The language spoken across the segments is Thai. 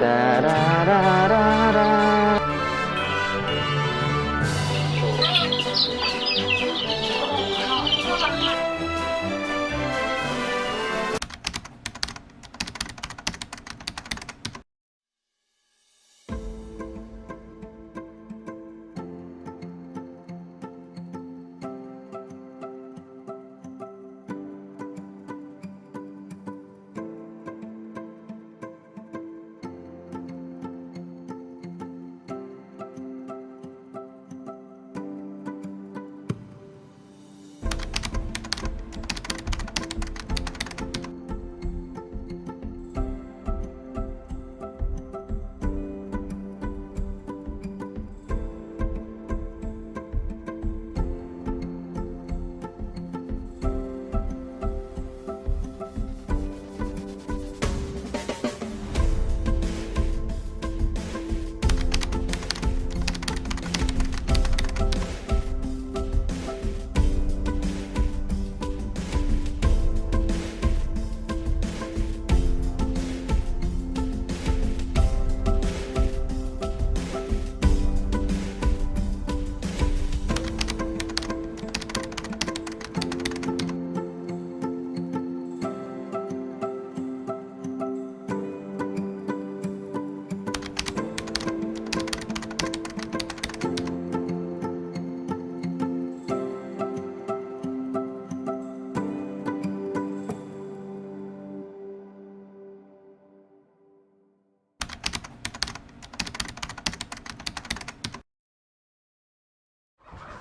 da da da.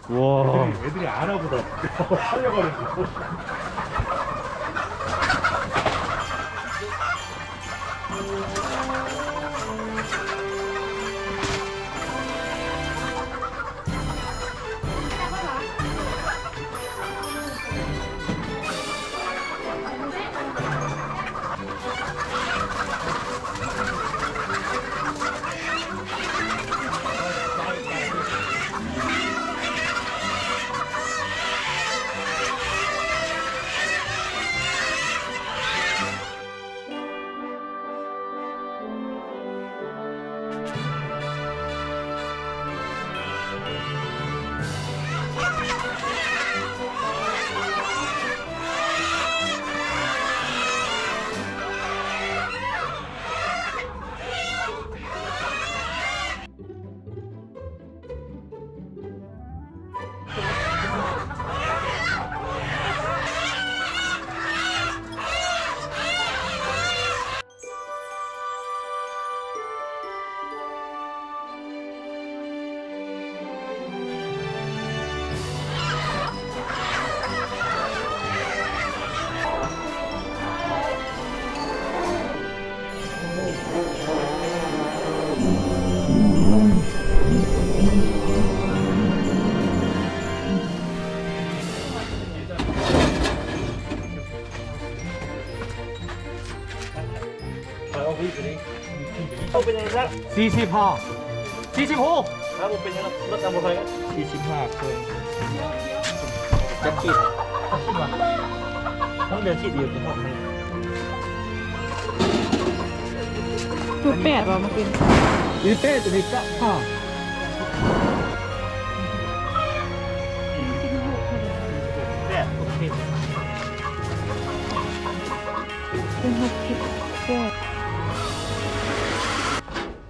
와 애들이 알아보다 살려가지고. สี่สิบห้าสี่สิบหกครับผมเป็นยังไงรถตามรถไฟสี่สิบห้าเคยจะคิดต้องเดินคิดเดียวจะพอไหมจุแปดว่ะมัเป็นอีเต้จะมีก้าห้ปดหกสิบเป็นหกสิบแปด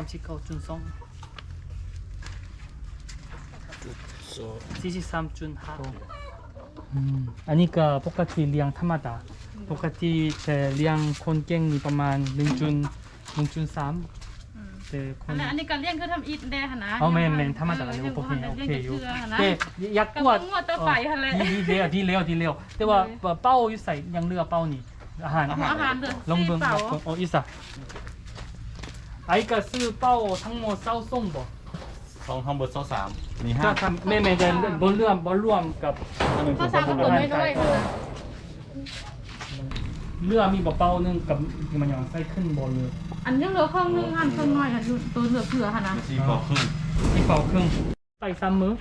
ามสิบเก้าจุดสองสี่สิบสามจุดห้าอันนี้ก็ปกติเลี้ยงธรรมดาปกติแต่เลี้ยงคนเก่งมีประมาณหนึ่งจุนหนึ่งจุนสามแต่คนอันนี้การเลี้ยงคือทำอิดแดหนะเอาแม่แม่ธรรมดาเลยโอเคโอเคอยู่แต่ยากกวดดีเลี้ยวดีเลี้ยวดีเลี้ยวแต่ว่าเป้าอยู่ใส่ยังเลือกเป้านี่อาหารอาหารลงเบิ่งลงเบิ่งอออีสาน ไอ้กระซื้อเป้าทั้งหมดเศร้าส้มบ่สองทั้งหมดเศร้าสามมีห้าก็ทำแม่แม่จะบนเรื่องบนร่วมกับเรื่อสาสามมก็บุญเไม่ได้เลยเรื่อมีบ่เป้านึงกับมันยังใส่ขึ้นบนเลยอันยังเหลือเครื่องนึงหันเครื่องน้อยหันตัวเหลือเผื่อหันนะสี่ปอกครึ่งที่เป่าเครื่องไปซ้ำมือ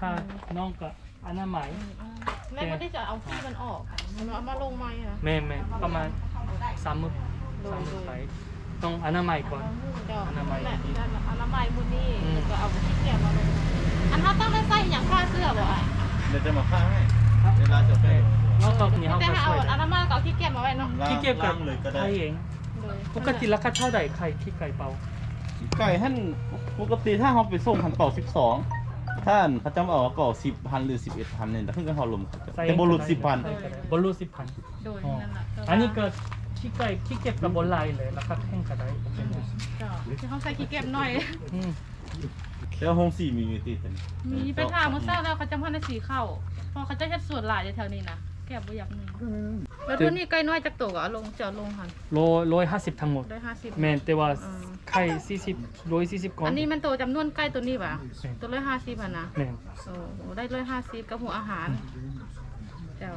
ถ้าน้องกับอนามัยแม่ไม่ได้จะเอาที่มันออกมันเอามาลงไม้นะแม่แม่ประมาณซ้ำมือซ้ำมือไป ต้องอนามัยก่อนเดี๋ยวอนามัยแม่อนามัยบุนี่อืมก็เอาขี้เกียจมาลงอันถ้าต้องได้ใส่อย่างผ้าเสื้อบ่อะเดี๋ยวจะมาฆ่าให้เวลาจะไปแล้วก็นี่เขาแต่ก็ถ้าช่เอาวยอนามัยก็เอาขี้เกียจมาไว้เนาะล้างขี้เกียจกับล้างเลยก็ไทได้ยเองปกติราคาเท่าไหร่ไข่ขี้ไก่เป่าไก่ท่านปกติถ้าเขาไปส่งพันเป่าสิบสองท่านเขาจำเอาว่าเก่าสิบพันหรือสิบเอ็ดพันเนี่ยแต่ขึ้นกันหอลมเขาจะแต่บอลลูสิบพันบอลลูสิบพันโดยอ๋อนั่นแหละอันนี้ก็ ขี้ไก่ขี้เก็บกับบอลลายเลยราคาแข่งกันได้เป็นไงที่เขาใส่ขี้เกียจหน่อย อืมแล้วห้องสี่มีอยู่ติดแต่มีไปถามเมื่อเช้าแล้วเขาจะพันในสีเข้าเพราะเขาจะเฮ็ดสวนหลายในแถวนี้นะแก้บ่อยากมีแล้วตัวนี้ใกล้น้อยจักตัวก็เอาลงจอดลงหันโลร้อยห้าสิบทั้งหมด ได้ห้าสิบแมนแต่ว่าอืมไข่สี่สิบร้อยสี่สิบก้อนอันนี้มันตัวจำนวนใกล้ตัวนี้ป่ะตัวร้อยห้าสิบอะนะแมนโอ้โหได้ร้อยห้าสิบกับหัวอาหาร เจ้า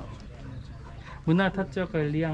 มื้อหน้าถ้าเจอก็เลี้ยง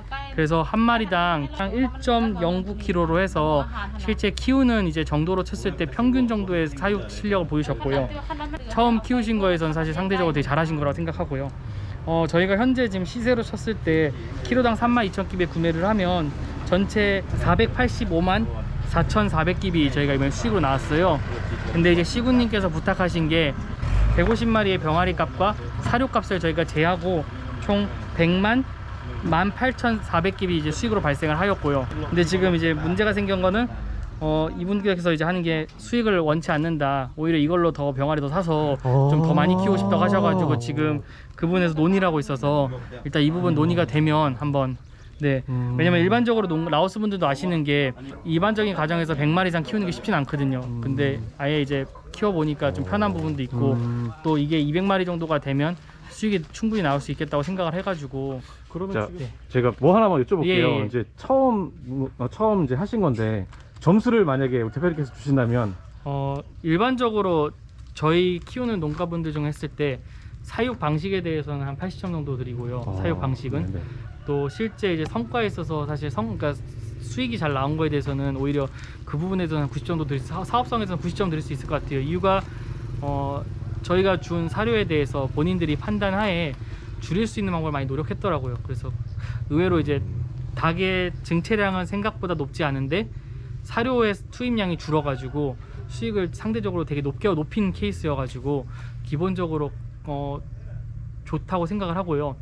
그래서 한 마리당 1.09kg로 해서 실제 키우는 이제 정도로 쳤을 때 평균 정도의 사육 실력을 보이셨고요. 처음 키우신 거에선 사실 상대적으로 되게 잘하신 거라고 생각하고요. 어, 저희가 현재 지금 시세로 쳤을 때 키로당 32,000끼비에 구매를 하면 전체 485만 4,400끼비 저희가 이번에 수익으로 나왔어요. 근데 이제 시군님께서 부탁하신 게 150마리의 병아리 값과 사료 값을 저희가 제하고 총 100만 18,400깁이 이제 수익으로 발생을 하였고요. 근데 지금 이제 문제가 생긴 거는 어, 이분께서 이제 하는 게 수익을 원치 않는다. 오히려 이걸로 더 병아리 더 사서 좀 더 많이 키우고 싶다고 하셔가지고 지금 그분에서 논의를 하고 있어서 일단 이 부분 논의가 되면 한번 네. 왜냐면 일반적으로 농- 라오스 분들도 아시는 게 일반적인 가정에서 100마리 이상 키우는 게 쉽진 않거든요. 근데 아예 이제 키워보니까 좀 편한 부분도 있고 또 이게 200마리 정도가 되면 수익이 충분히 나올 수 있겠다고 생각을 해가지고 그러면 자, 지금 네. 제가 뭐 하나만 여쭤볼게요. 예, 예. 이제 처음 어, 처음 이제 하신 건데 점수를 만약에 대표님께서 주신다면 어, 일반적으로 저희 키우는 농가분들 중 했을 때 사육 방식에 대해서는 한 80점 정도 드리고요. 어, 사육 방식은 네네. 또 실제 이제 성과에 있어서 사실 성 그러니까 수익이 잘 나온 거에 대해서는 오히려 그 부분에서는 90점 정도 드릴 수, 사- 사업성에서는 90점 드릴 수 있을 것 같아요. 이유가 어, 저희가 준 사료에 대해서 본인들이 판단하에 줄일 수 있는 방법을 많이 노력했더라고요. 그래서 의외로 이제 닭의 증체량은 생각보다 높지 않은데 사료의 투입량이 줄어가지고 수익을 상대적으로 되게 높게 높인 케이스여가지고 기본적으로 어, 좋다고 생각을 하고요.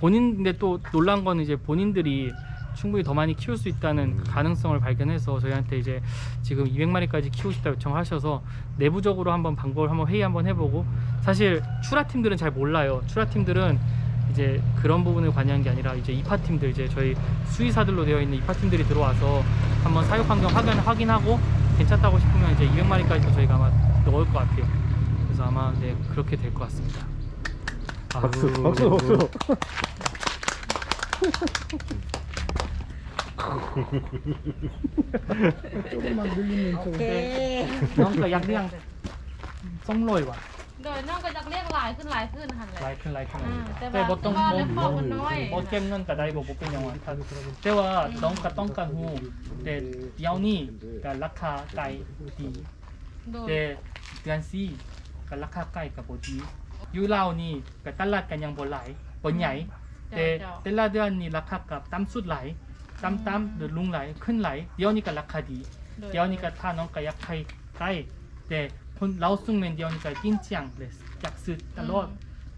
본인 근데 또 놀란 거는 이제 본인들이 충분히 더 많이 키울 수 있다는 그 가능성을 발견해서 저희한테 이제 지금 200마리까지 키우고 싶다 요청하셔서 내부적으로 한번 방법을 한번 회의 한번 해보고 사실 출하 팀들은 잘 몰라요. 출하 팀들은 이제 그런 부분을 관여한 게 아니라 이제 입하 팀들 이제 저희 수의사들로 되어 있는 입하 팀들이 들어와서 한번 사육 환경 확인 확인하고 괜찮다고 싶으면 이제 200마리까지도 저희가 아마 넣을 것 같아요. 그래서 아마 네 그렇게 될 것 같습니다. 박수 아우, 박수 박수. โอเคน้องเกยักเลี้ยงส้งลอยว่ะโดยน้องก็จะเรียกหลายขึ้นหลายขึ้นหันเลหลายขึ้นหลายขึ้นอ่าแต่ต้องก็บ่กพมนน้อยบ่เก็มเงินก็ได้บ่บ่เป็นหยังไะท่านแต่ว่าต้องก็ต้องการฮู้แต่เดี๋ยวนี่กับราคาไก่ดีโดแต่เดือนซี่ก็ราคาไก่กับ่ดีอยู่เลานี่กับตลาดกันยังบ่หลาบ่ใหญ่ แต่เจ้าแต่ละเดือนนี่ราคากับต่ำสุดไหล ต่ำต่ำหรือลุงหลายขึ้นหลายเดี๋ยวนี้ก็ราคาดีโดยเดี๋ยวนี้ก็ถ้าน้องก็อยากให้ไก่แต่คนเราซุ่งเมนเดียวนี้ก็กินเจียงเลยอยากซื้อตลอด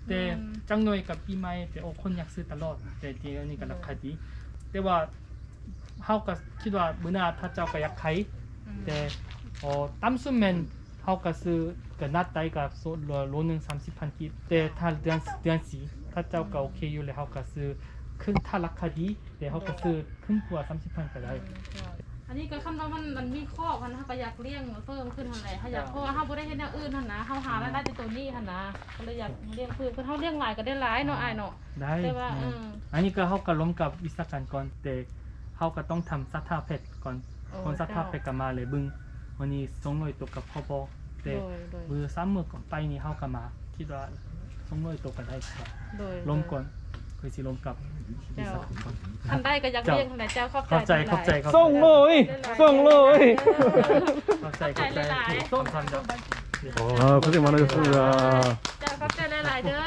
แต่จังหน่อยกับปีใหม่แต่โอ้คนอยากซื้อตลอด แต่เดี๋ยวนี้ก็ราคาดีแต่ว่าเฮาก็คิดว่ามื้อหน้าถ้าเจ้าก็อยากขายอืมแต่เอ๋อตามสุดแม่นเฮาก็ซื้อก็นัดได้ก็โซโลโลหนึง30,000กิบแต่ถ้าเดือนเดือนสีถ้าเจ้าก็โอเคอยู่แล้วเฮาก็ซื้อ ครึ่งถ้าราคาดีแต่เฮาก็ซื้อครึ่งกว่า30,000ก็ได้ อันนี้ก็คำว่ามันมันมีข้อพันเขาก็อยากเลี้ยงเพิ่มขึ้นทันแหละเขาอยากเพราะว่าเขาบ่ได้เฮ็ดแนวอื่นทันนะเขาหารายได้จากตัวนี้ทันนะก็เลยอยากเลี้ยงเพิ่มคือเขาเลี้ยงหลายก็ได้หลายเนาะอายเนาะ ได้แต่ว่าอือืมมอันนี้ก็เฮาก็ล้มกับวิศวกรก่อนแต่เฮาก็ต้องทำสัทธาเพชรก่อนโอ้คนสัทธาเพชรก็มาเลยบึงวันนี้200ตัวกับพ่อบ่แต่โดยโดย มือซ้ำมือก่อนไปนี่เฮาก็มา คิดว่า200ตัวก็ได้ครับโดยลมก่อน คือสิลมกับวิศวกรก่อน ทันได้ก็อยากเลี้ยงทันแหละเจ้าเข้า เข้าใจ ใจ เข้าใจเข้าใจ ส่งเลยส่งเลย เข้าใจเข้าใจต้องทำจ้ะ 아 고생 많으셨습니다 เจ้าเข้าใจหลายๆเด้อ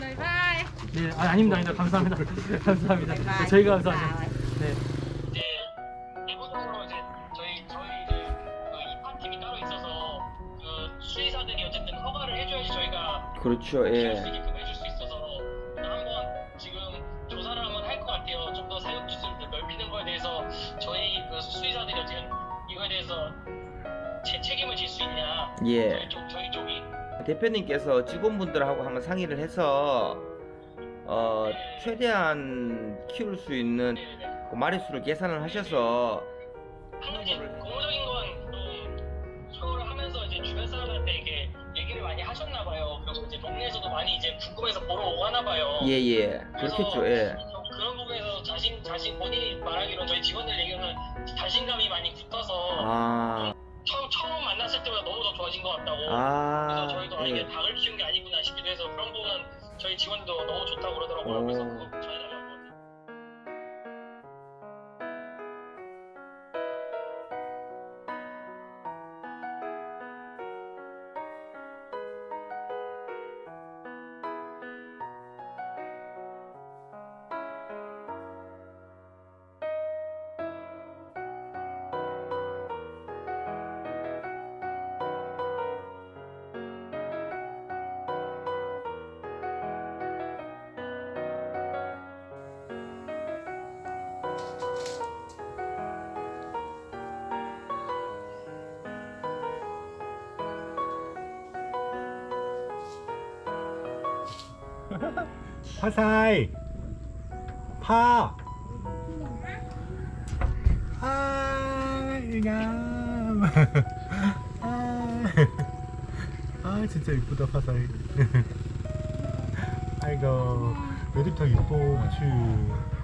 เลยบาย 네, 아, 아닙니다, 아닙니다. 감사합니다. 감사합니다. 네, 저희가 감사합니다. 네. 그렇죠. 수 예. 있게끔 해줄 수 있어서 일단 한번 지금 조사를 한번 할 것 같아요. 좀 더 사육 기술을 넓히는 거에 대해서 저희 그 수의사들이 어쨌든 이거에 대해서 제 책임을 질 수 있냐 예. 저희 쪽 저희 쪽이 대표님께서 직원분들하고 한번 상의를 해서 어 최대한 키울 수 있는 네네. 그 마리수를 계산을 하셔서 한 가지 고무적인 궁금해서 보러 오고 하나 봐요. 예예 그렇겠죠 예. 그런 부분에서 자신 자신 본인이 말하기로 저희 직원들 얘기는 자신감이 많이 붙어서 아, 처음 처음 만났을 때보다 너무 더 좋아진 것 같다고. 그래서 아, 저희도 아, 이게 예. 닭을 키운 게 아니구나 싶기도 해서 그런 부분 저희 직원도 너무 좋다고 그러더라고요. 오. 그래서 그 파사이. 파. 아, 파이감 아. 아. 진짜 이쁘다 파사이. 아이고 왜 이렇게 이뻐 츄